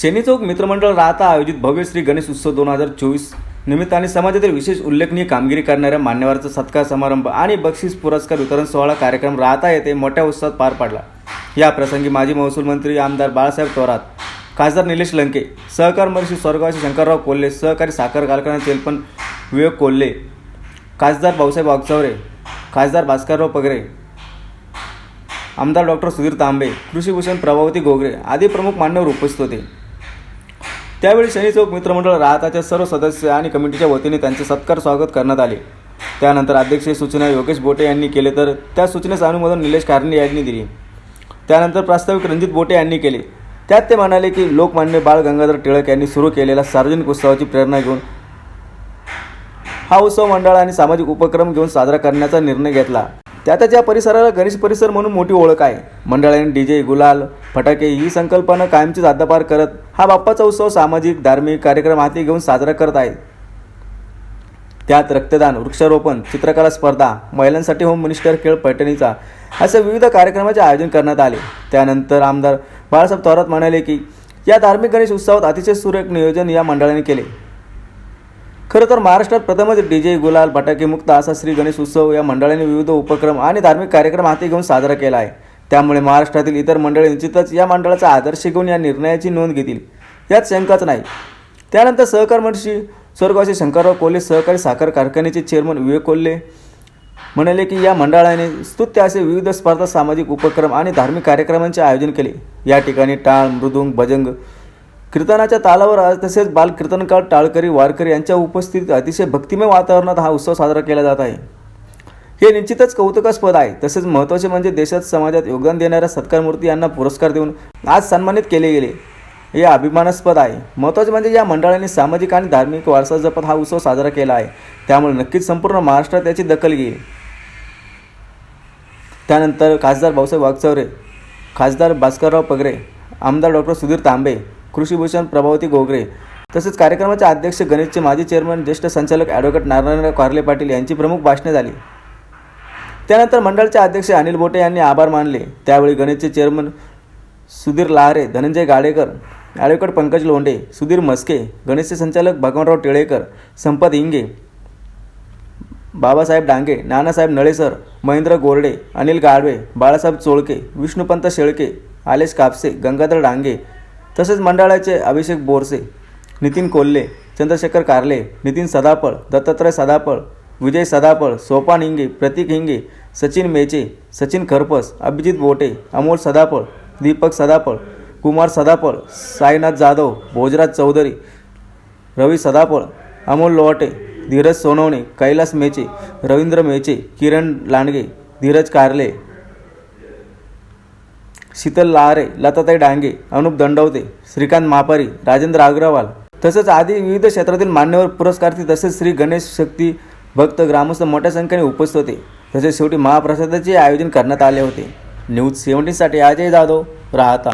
शनी चौक मित्रमंडळ राहता आयोजित भव्य श्री गणेश उत्सव दोन हजार चोवीस निमित्ताने समाजातील विशेष उल्लेखनीय कामगिरी करणाऱ्या मान्यवरांचा सत्कार समारंभ आणि बक्षीस पुरस्कार वितरण सोहळा कार्यक्रम राहता येथे मोठ्या उत्साहात पार पडला. या प्रसंगी माजी महसूल मंत्री आमदार बाळासाहेब थोरात खासदार निलेश लंके सहकार महर्षी स्वर्गवासी शंकरराव कोल्हे सहकारी साखर कारखाना चेलपण विवेक कोल्हे खासदार भाऊसाहेब वागचौरे खासदार भास्करराव पगरे आमदार डॉक्टर सुधीर तांबे कृषीभूषण प्रभावती गोगरे आदी प्रमुख मान्यवर उपस्थित होते. त्यावेळी शनी चौक मित्रमंडळ राहताच्या सर्व सदस्य आणि कमिटीच्या वतीने त्यांचे सत्कार स्वागत करण्यात आले. त्यानंतर अध्यक्षीय सूचना योगेश बोटे यांनी केले तर त्या सूचनेस अनुमोदन निलेश कारणे यांनी दिली. त्यानंतर प्रास्ताविक रणजित बोटे यांनी केले. त्यात ते म्हणाले की लोकमान्य बाळ गंगाधर टिळक यांनी सुरू केलेल्या सार्वजनिक उत्सवाची प्रेरणा घेऊन हा उत्सव मंडळ आणि सामाजिक उपक्रम घेऊन साजरा करण्याचा निर्णय घेतला. त्यातच या परिसराला गणेश परिसर म्हणून मोठी ओळख आहे. मंडळाने डीजे गुलाल फटाके ही संकल्पना कायमची जादापार करत हा बाप्पाचा उत्सव सामाजिक धार्मिक कार्यक्रम हाती घेऊन साजरा करत आहे त्यात रक्तदान वृक्षारोपण चित्रकला स्पर्धा महिलांसाठी होम मिनिस्टर खेळ पैठणीचा असे विविध कार्यक्रमाचे आयोजन करण्यात आले. त्यानंतर आमदार बाळासाहेब थोरात म्हणाले की या धार्मिक गणेश उत्सवात अतिशय सुरेख नियोजन या मंडळाने केले. खरं तर महाराष्ट्रात प्रथमच डी जे गुलाल फटाके मुक्त असा श्री गणेश उत्सव या मंडळाने विविध उपक्रम आणि धार्मिक कार्यक्रम हाती घेऊन साजरा केला आहे. त्यामुळे महाराष्ट्रातील इतर मंडळे निश्चितच या मंडळाचा आदर्श घेऊन या निर्णयाची नोंद घेतील. यात शंकाच नाही. त्यानंतर सहकार मंत्री स्वर्गवासी शंकरराव कोल्हे सहकारी साखर कारखान्याचे चेअरमन विवेक कोल्हे म्हणाले की या मंडळाने स्तुत्य असे विविध स्पर्धा सामाजिक उपक्रम आणि धार्मिक कार्यक्रमांचे आयोजन केले. या ठिकाणी टाळ मृदुंग भजंग कीर्तनाच्या तालावर आज तसेच बालकीर्तनकार टाळकरी वारकरी यांच्या उपस्थितीत अतिशय भक्तिमय वातावरणात हा उत्सव साजरा केला जात आहे. हे निश्चितच कौतुकास्पद आहे. तसेच महत्त्वाचे म्हणजे देशात समाजात योगदान देणाऱ्या सत्कारमूर्ती यांना पुरस्कार देऊन आज सन्मानित केले गेले. हे अभिमानास्पद आहे. महत्त्वाचे म्हणजे या मंडळाने सामाजिक आणि धार्मिक वारसा जपत हा उत्सव साजरा केला आहे. त्यामुळे नक्कीच संपूर्ण महाराष्ट्रात याची दखल घेईल. त्यानंतर खासदार भाऊसाहेब वागचौरे खासदार भास्करराव पगरे आमदार डॉक्टर सुधीर तांबे कृषीभूषण प्रभावती गोगरे तसेच कार्यक्रमाचे अध्यक्ष गणेशचे माजी चेअरमन ज्येष्ठ संचालक ॲडव्होकेट नारायणराव कारले पाटील यांची प्रमुख भाषणे झाली. त्यानंतर मंडळाचे अध्यक्ष अनिल बोटे यांनी आभार मानले. त्यावेळी गणेशचे चेअरमन सुधीर लहारे धनंजय गाडेकर ॲडव्होकेट पंकज लोंढे सुधीर मस्के गणेशचे संचालक भगवानराव टिळेकर संपत इंगे बाबासाहेब डांगे नानासाहेब नळेसर महेंद्र गोरडे अनिल गाडवे बाळासाहेब चोळके विष्णुपंत शेळके आलेश कापसे गंगाधर डांगे तसेच मंडळाचे अभिषेक बोरसे नितीन कोल्हे चंद्रशेखर कारले नितीन सदापळ दत्तात्रय सदापळ विजय सदापळ सोपान हिंगे प्रतीक हिंगे सचिन मेचे सचिन खरपस अभिजित बोटे अमोल सदापळ दीपक सदापळ कुमार सदापळ साईनाथ जाधव भोजराज चौधरी रवी सदापळ अमोल लोहटे धीरज सोनवणे कैलास मेचे रवींद्र मेचे किरण लांडगे धीरज कारले शीतल लहारे लताताई डांगे अनुप दंडवते श्रीकांत मापारी राजेंद्र अग्रवाल. तसंच आदी विविध क्षेत्रातील मान्यवर पुरस्कार्थी तसेच श्री गणेश शक्ती भक्त ग्रामस्थ मोठ्या संख्येने उपस्थित होते. तसेच शेवटी महाप्रसादाचे आयोजन करण्यात आले होते. न्यूज सेव्हन्टीनसाठी अजय जाधव राहता.